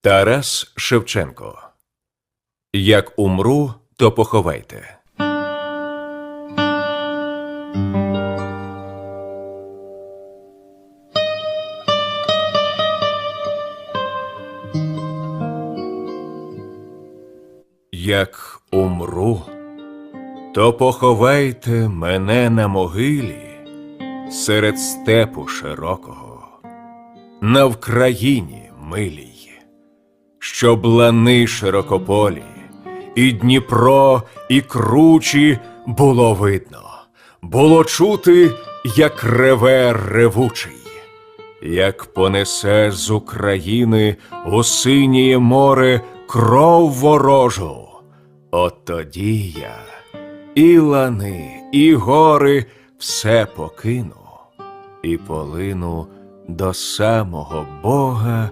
Тарас Шевченко. Як умру, то поховайте. Як умру, то поховайте мене на могилі серед степу широкого, на Вкраїні милій, щоб лани широкополі, і Дніпро, і кручі було видно, було чути, як реве ревучий, як понесе з України у синіє море кров ворожу. От тоді я і лани, і гори все покину, і полину до самого Бога